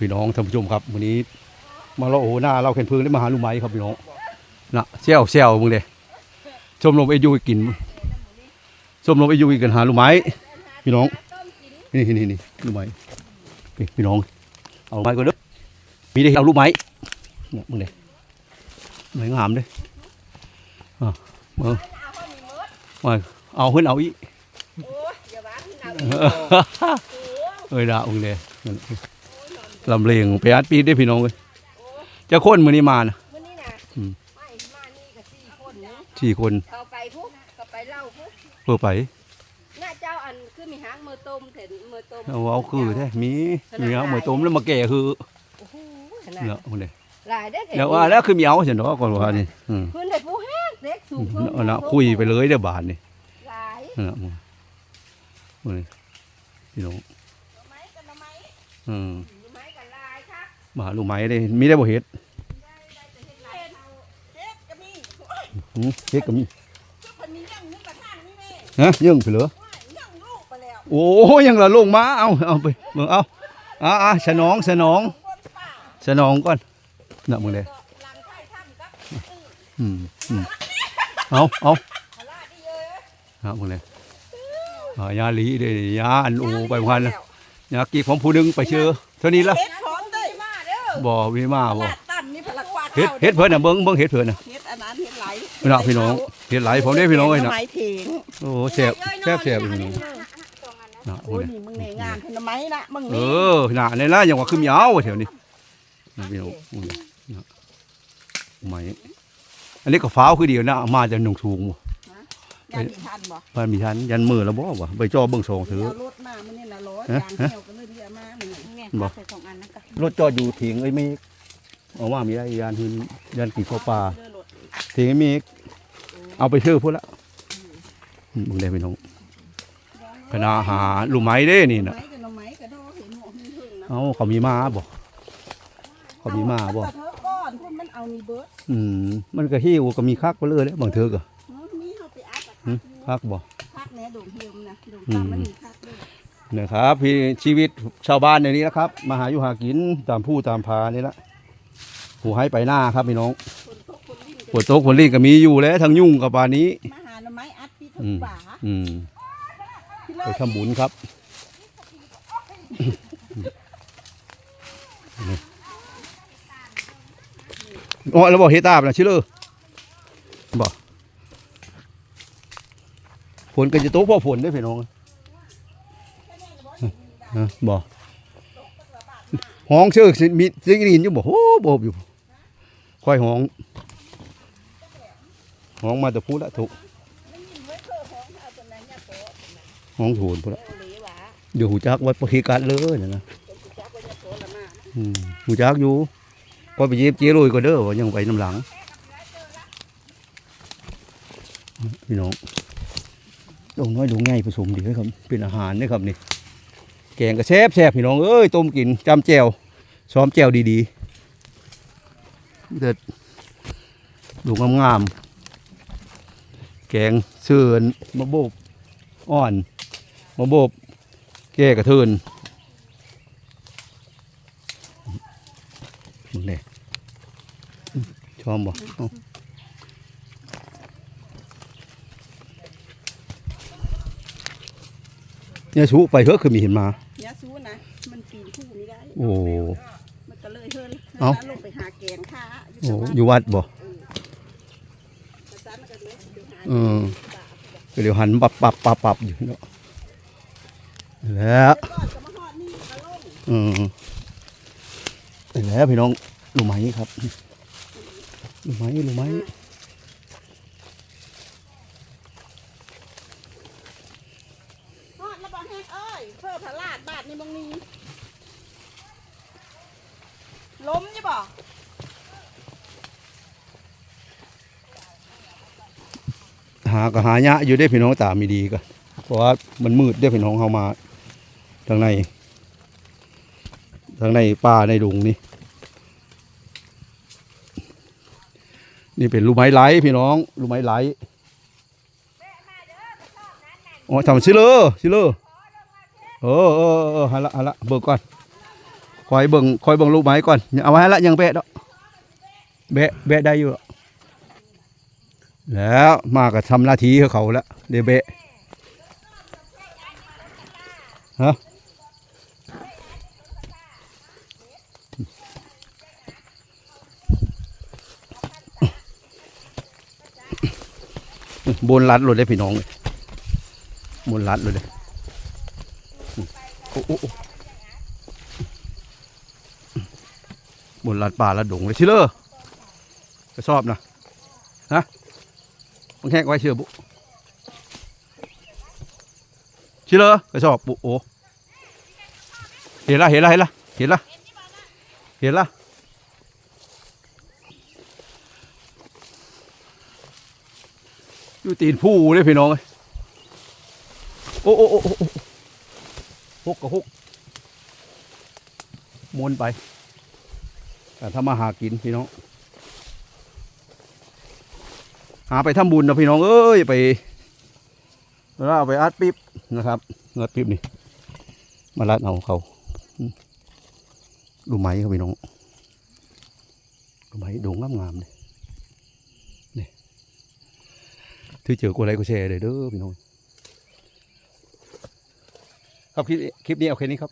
พี่น้องท่านผู้ชมครับวันนี้ มาเราะโอ้หน้าเราเข็นพึ่งได้มาหาลุงไม้ครับพี่น้องน่ะเซี่ยวเซี่ยวมึงเลยชมรมไอยูกินชมรมไอยูกันหาลุงไม้พี่น้องนี่นี่นี่ลุงไม้นี่พี่น้อง เอาลุงไม้ก็เด้อมีได้เอาลุงไม้เนี่ยมึงเลยไม้งามเลยอะมามาเอาขึ้นเอาอีกโอ้ยอย่าบ้าพี่นาเอ้ยดาอุ้งเลย ลำเลียงไปอัดปีได้พี่น้องเลยจะค้นมือนี้มานะมื้อนี้นะอืมไม่มานี่ก็สี่คนนี้สี่คนเขาไปพุกเขาไปเล่าพุกเพื่อไปหน้าเจ้าอันคือมีหางมือต้มเห็นมือต้มเอาเอาคือแท้มีมีเอาหมวยต้มแล้วมาแก่คือโอ้โหขนาดเนาะอุ้งเลยหลายได้อเห็นเดี๋ยวว่าแล้วคือมีเอาเสียเนาะก่อนว่านี่อืมพื้นได้ผู้แห้งเด็กสูงเอานะคุยไปเลยเดี๋ยวบาทนี่หลายเนาะมึงอุ้งเลยพี่น้องไม้กันไม้อืม มาหาลูกไม้ได้มีได้บ่เฮ็ดเด็กก็มีหืมเฮ็ดก็มีคนนี้ยังนึกกระทั่งนี่แม่ฮะยังไปเหลือยังลูกไปแล้วโอ้ยังละลงมาเอาเอาไปเบิ่งเอาอ่าอ่าสนองสนองคนป่าสนองก่อนน่ะมึงเลยหลังไข่ทำกับอืมอืมเอาเอาขลาดดีเยอะครับมึงเลยอ่ายาลีเด้ยาอันอูไปพันยากีของผู้หนึงไปเชื่อเท่านี้ละ เฮ็ดของเด้มาเด้อบ่วิมาบ่ลาดตั้นนี่พลักกวาดเฮ็ดเฮ็ดเพิ่นน่ะเบิ่งเบิ่งเฮ็ดเพิ่นน่ะเฮ็ดอันนั้นเฮ็ดไหลพี่น้องพี่น้องเฮ็ดหลายผมได้พี่น้องเอ้ยน่ะไม้ถิงโอ้แซ่บแซ่บแซ่บพี่น้องน่ะโอ้โอ้ยยนี่มึงแหน่งานทำไมนะมึงเอนี่อน่ะนี่ล่ะยังว่าคือมีเอาแถวนี้น่ะพี่น้องอุ้ยน่ะไหมอันนี้ก็ฟ้าวคือเดียวนะมาจากหนองสูงบ่ ยานมีทันบ่บ้านมีทันยันมือแล้วบ่วะไปจ่อเบิ่งสองถือเอารถมามันนี่นะรถฮะยางเที่ยวก็เลยเรียมามึงนี่บ่ใส่สองอันนะก็รถจอดอยู่ถิงไอ้ยเมฆเอาว่ามีได้ยานหินยานกี่ข้อปลาเด้อรถถิงไอ้เมฆเอาไปชื่อพุ่นละอืมมึงได้ไปน้องคณะหาลูกไม้เด้นี่น่ะไม้กับหน่อไม้กับดอกเห็นหัวมันถึงนะเอาเขามีมาบ่เขามีมาบ่แต่เธอก้อนพวกมันเอามีเบิร์ดอืมมันก็หิ้วก็มีคักไปเลยเด้บางเทื่อก็เนาะมีเฮาไปอัด อะหึคักบ่คักแหน่ดงเฮียมนะดงตามมันมีคักด้วยนะครับพี่ชีวิตชาวบ้านในนี้นะครับ มาหาอยู่หากินตามผู้ตามพานี่ละผู้ให้ไปหน้าครับพี่น้องคนตกคนลิ้นปวดโต๊ะคนรีดก็มีอยู่แล้วทั้งยุ่งกับปานนี้มาหาหน่อไม้อัดพี่ทุกอืมป่าอืมพี่ไปเลิศทำบุญครับอ๋อแล้วบอกเฮดตาบนะชิเลอร์บอก ฝนก็จะตกพราะฝนได้อพี่น้องบอกห้องเชื่อสิมีเสียงได้ยินอยู่บอกโอ้โบบอยู่ค่อยห้องห้องมาแต่พูดละถูกห้องโถูนพูดละเอยหวะเดี๋ยวหูจักไว้ประคีการเลยนะหูจักอยู่ก็ไปเย็บเจี๊ยลุยก็เด้อยังไปน้ำหลังพี่น้อง ดงน้อยดงง่ายผสมดีครับเป็นอาหารนะครับนี่แกงก็แซ่บแซ่บพี่น้องเอ้ยต้มกินจำแจวซ้อมแจวดีๆเด็ดดูงามๆแกงเสื่อนมะโบบอ่อนมะโบบแก่กระเทินมึงเลยชอบบ่ เอ้าเนี่ยชูไปเถอะคือมีเห็นมายาซูนะมันปีนคู่ไม่ได้โอ้มันก็เลยเฮิรนเอ้าลงไปหาแกงค้าโอ้อยู่วัดบ่ประจันกันเลยไปหาเออก็เดี๋ยวหันปับปับปับปับอยู่เนาะแล้วก่อนจะมาหอดนี่มาลงเออแล้วพี่น้องรู้ไหมครับรู้ไหมรู้ไหม หอดแล้วบอกแห้งเอ้ยเพื่อพระลาดบาทนี่บางนี้ ล้มยี่บ่หาก็หายะอยู่ได้พี่น้องตามีดีก็เพราะว่ามันมืดได้พี่น้องเฮามาทางในทางในป่าในดงนี่นี่เป็นลูกไม้ไหลพี่น้องลูกไม้ไหลอ๋อทำชิเลอร์ชิเลอร์เออเออเออฮะละฮะละเบิกก่อน คอยเบิ่งคอยเบิ่งลูกไม้ก่อน เอาไว้ให้ละยังแบะดอกแบะแบะได้อยู่ แล้วมาก็ทำหน้าที่เขาแล้วเดี๋ยวแบะฮะบนรัดเลยได้พี่น้องบนรัดเลยโอ้โอ้โอ้ บ นลาดป่าลาดดงเลยชิเลอร์ก็ชอบนะฮะมึงแหกไว้เชื่อบุชิเลอร์ก็ชอบบุโอเห็นละเห็นละเห็นละเห็นละเห็นละอยู่ตีนผู้เลยพี่น้องเอ้ยโอ้โอ้โอ้โอ้โอ้หกกับหกมวนไป แต่ถ้ามาหากินพี่น้อง หาไปทำบุญนะพี่น้องเอ้ยไปแล้วเอาไปอัดปิ๊บนะครับอัดปิ๊บนี่ มาลัดเอาเขาดูไหมครับพี่น้องดูไหมโด่งงามงามๆเลยนี่ถือเจอกูอะไรกูแชร์เลยเด้อพี่น้องครับคลิปคลิปนี้เอาแค่นี้ครับ